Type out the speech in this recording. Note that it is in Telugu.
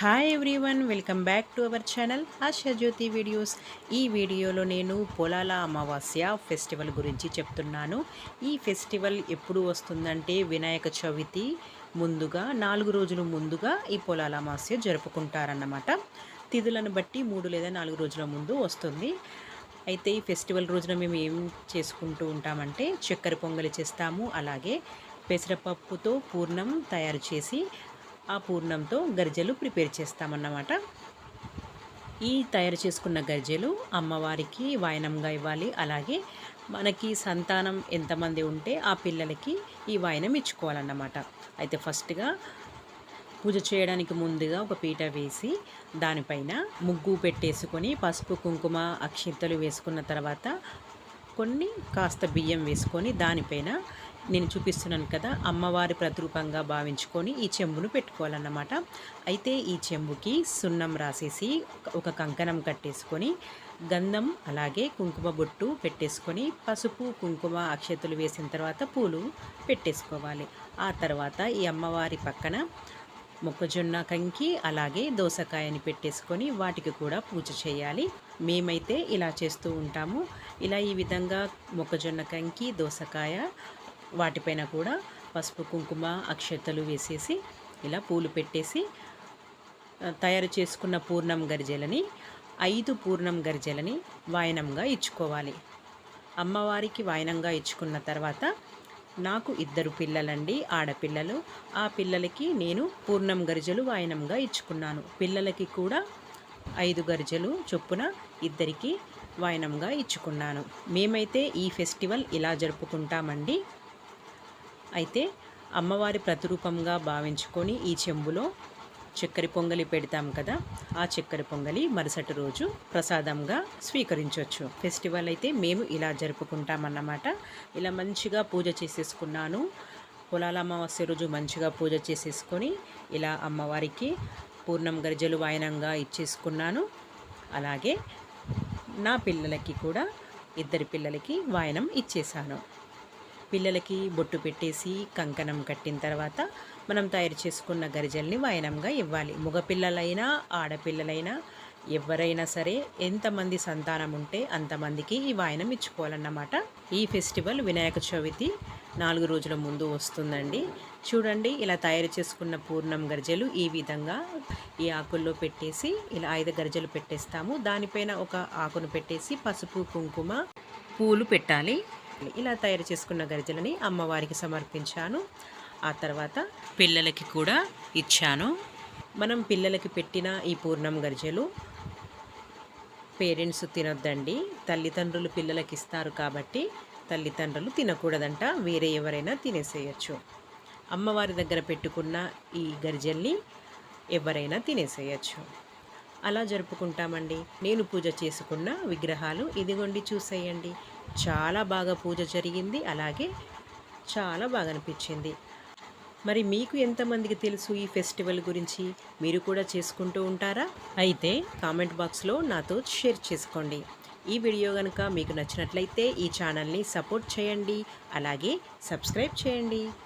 Hi everyone welcome back to our channel Ashajyothi videos ఈ వీడియోలో నేను పొలాల అమావాస్య ఫెస్టివల్ గురించి చెప్తున్నాను. ఈ ఫెస్టివల్ ఎప్పుడు వస్తుందంటే వినాయక చవితి ముందుగా నాలుగు రోజులు ముందుగా ఈ పొలాల అమావాస్య జరుపుకుంటారన్నమాట. తిథులను బట్టి మూడు లేదా నాలుగు రోజుల ముందు వస్తుంది. అయితే ఈ ఫెస్టివల్ రోజున మేము ఏం చేసుకుంటూ ఉంటామంటే చక్కెర పొంగలి చేస్తాము. అలాగే పెసరపప్పుతో పూర్ణం తయారు చేసి ఆ పూర్ణంతో గరిజెలు ప్రిపేర్ చేస్తామన్నమాట. ఈ తయారు చేసుకున్న గరిజెలు అమ్మవారికి వాయనంగా ఇవ్వాలి. అలాగే మనకి సంతానం ఎంతమంది ఉంటే ఆ పిల్లలకి ఈ వాయనం ఇచ్చుకోవాలన్నమాట. అయితే ఫస్ట్గా పూజ చేయడానికి ముందుగా ఒక పీట వేసి దానిపైన ముగ్గు పెట్టేసుకొని పసుపు కుంకుమ అక్షింతలు వేసుకున్న తర్వాత కొన్ని కాస్త బియ్యం వేసుకొని దానిపైన నేను చూపిస్తున్నాను కదా అమ్మవారి ప్రతిరూపంగా భావించుకొని ఈ చెంబును పెట్టుకోవాలన్నమాట. అయితే ఈ చెంబుకి సున్నం రాసేసి ఒక కంకణం కట్టేసుకొని గంధం అలాగే కుంకుమ బొట్టు పెట్టేసుకొని పసుపు కుంకుమ అక్షతలు వేసిన తర్వాత పూలు పెట్టేసుకోవాలి. ఆ తర్వాత ఈ అమ్మవారి పక్కన మొక్కజొన్న కంకి అలాగే దోసకాయని పెట్టేసుకొని వాటికి కూడా పూజ చేయాలి. మేమైతే ఇలా చేస్తూ ఉంటాము. ఇలా ఈ విధంగా మొక్కజొన్న కంకి దోసకాయ వాటిపైన కూడా పసుపు కుంకుమ అక్షతలు వేసేసి ఇలా పూలు పెట్టేసి తయారు చేసుకున్న పూర్ణం గరిజెలని ఐదు పూర్ణం గరిజెలని వాయనంగా ఇచ్చుకోవాలి. అమ్మవారికి వాయనంగా ఇచ్చుకున్న తర్వాత నాకు ఇద్దరు పిల్లలండి ఆడపిల్లలు. ఆ పిల్లలకి నేను పూర్ణం గరిజలు వాయనంగా ఇచ్చుకున్నాను. పిల్లలకి కూడా ఐదు గరిజలు చొప్పున ఇద్దరికి వాయనంగా ఇచ్చుకున్నాను. మేమైతే ఈ ఫెస్టివల్ ఇలా జరుపుకుంటామండి. అయితే అమ్మవారి ప్రతిరూపంగా భావించుకొని ఈ చెంబులో చక్కెర పొంగలి పెడతాం కదా ఆ చక్కెర పొంగలి మరుసటి రోజు ప్రసాదంగా స్వీకరించవచ్చు ఫెస్టివల్ అయితే మేము ఇలా జరుపుకుంటామన్నమాట. ఇలా మంచిగా పూజ చేసేసుకున్నాను. పొలాల అమావాస్య రోజు మంచిగా పూజ చేసేసుకొని ఇలా అమ్మవారికి పూర్ణం గరిజలు వాయనంగా ఇచ్చేసుకున్నాను. అలాగే నా పిల్లలకి కూడా ఇద్దరి పిల్లలకి వాయనం ఇచ్చేసాను పిల్లలకి బొట్టు పెట్టేసి కంకణం కట్టిన తర్వాత మనం తయారు చేసుకున్న గరిజల్ని వాయనంగా ఇవ్వాలి. మగపిల్లలైనా ఆడపిల్లలైనా ఎవరైనా సరే ఎంతమంది సంతానం ఉంటే అంతమందికి ఈ వాయనం ఇచ్చుకోవాలన్నమాట. ఈ ఫెస్టివల్ వినాయక చవితి నాలుగు రోజుల ముందు వస్తుందండి. చూడండి ఇలా తయారు చేసుకున్న పూర్ణం గరిజలు ఈ విధంగా ఈ ఆకుల్లో పెట్టేసి ఇలా ఐదు గరిజలు పెట్టేస్తాము. దానిపైన ఒక ఆకును పెట్టేసి పసుపు కుంకుమ పూలు పెట్టాలి. ఇలా తయారు చేసుకున్న గరిజలని అమ్మవారికి సమర్పించాను. ఆ తర్వాత పిల్లలకి కూడా ఇచ్చాను. మనం పిల్లలకి పెట్టిన ఈ పూర్ణం గరిజలు పేరెంట్స్ తినొద్దండి. తల్లిదండ్రులు పిల్లలకి ఇస్తారు కాబట్టి తల్లిదండ్రులు తినకూడదంట. వేరే ఎవరైనా తినేసేయచ్చు. అమ్మవారి దగ్గర పెట్టుకున్న ఈ గరిజల్ని ఎవరైనా తినేసేయచ్చు. అలా జరుపుకుంటామండి. నేను పూజ చేసుకున్న విగ్రహాలు ఇదిగోండి చూసేయండి. చాలా బాగా పూజ జరిగింది. అలాగే చాలా బాగా అనిపించింది. మరి మీకు ఎంతమందికి తెలుసు ఈ ఫెస్టివల్ గురించి? మీరు కూడా చేసుకుంటూ ఉంటారా? అయితే కామెంట్ బాక్స్లో నాతో షేర్ చేసుకోండి. ఈ వీడియో కనుక మీకు నచ్చినట్లయితే ఈ ఛానల్ని సపోర్ట్ చేయండి. అలాగే సబ్స్క్రైబ్ చేయండి.